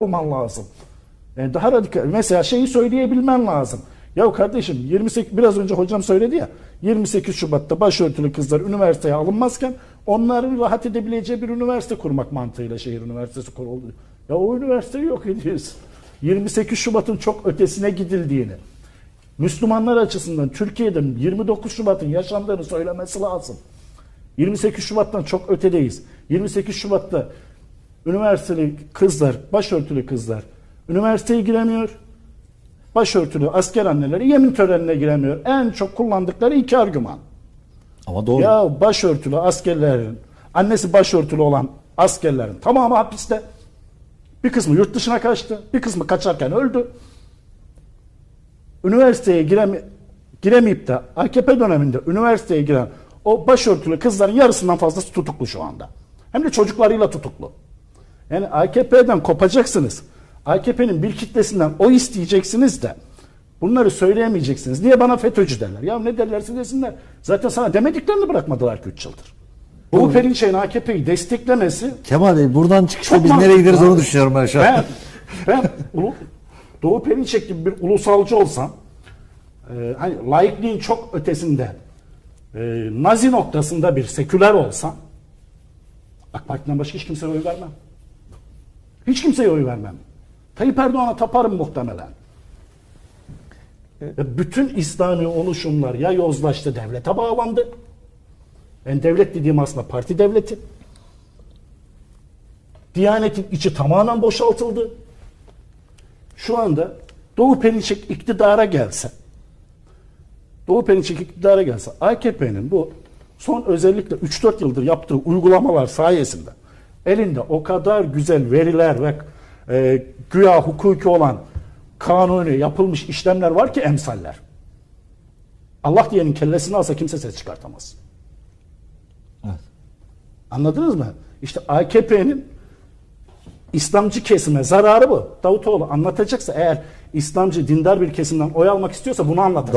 olman lazım. Yani daha radikal. Mesela şeyi söyleyebilmen lazım. Ya kardeşim 28 biraz önce hocam söyledi ya 28 Şubat'ta başörtülü kızlar üniversiteye alınmazken onların rahat edebileceği bir üniversite kurmak mantığıyla şehir üniversitesi kuruldu. Ya o üniversiteyi yok ediyoruz. 28 Şubat'ın çok ötesine gidildiğini, Müslümanlar açısından Türkiye'de 29 Şubat'ın yaşandığını söylemesi lazım. 28 Şubat'tan çok ötedeyiz. 28 Şubat'ta üniversiteli kızlar, başörtülü kızlar üniversiteye giremiyor. Başörtülü asker anneleri yemin törenine giremiyor. En çok kullandıkları iki argüman. Ama doğru. Ya başörtülü askerlerin, annesi başörtülü olan askerlerin tamamı hapiste. Bir kısmı yurt dışına kaçtı, bir kısmı kaçarken öldü. Üniversiteye giremi, giremeyip de AKP döneminde üniversiteye giren o başörtülü kızların yarısından fazlası tutuklu şu anda. Hem de çocuklarıyla tutuklu. Yani AKP'den kopacaksınız. AKP'nin bir kitlesinden o isteyeceksiniz de bunları söyleyemeyeceksiniz. Niye bana FETÖ'cü derler? Ya ne derlerse desinler. Zaten sana demediklerini bırakmadılar ki 3 yıldır. Doğu Perinçek'in AKP'yi desteklemesi Kemal Bey buradan çıkışta biz nereye gideriz abi. onu düşünüyorum ben şu an. ben, ben ulu, Doğu Perinçek gibi bir ulusalcı olsam e, hani laikliğin çok ötesinde e, nazi noktasında bir seküler olsam AK Parti'den başka hiç kimseye oy vermem. Hiç kimseye oy vermem. Tayyip Erdoğan'a taparım muhtemelen. Ve bütün İslami oluşumlar ya yozlaştı, devlete bağlandı. Ben devlet dediğim aslında parti devleti. Diyanetin içi tamamen boşaltıldı. Şu anda Doğu Perinçek iktidara gelse, Doğu Perinçek iktidara gelse AKP'nin bu son özellikle 3-4 yıldır yaptığı uygulamalar sayesinde elinde o kadar güzel veriler ve e, güya hukuki olan kanuni yapılmış işlemler var ki emsaller. Allah diyenin kellesini alsa kimse ses çıkartamaz. Evet. Anladınız mı? İşte AKP'nin İslamcı kesime zararı bu. Davutoğlu anlatacaksa eğer İslamcı dindar bir kesimden oy almak istiyorsa bunu anlatacak.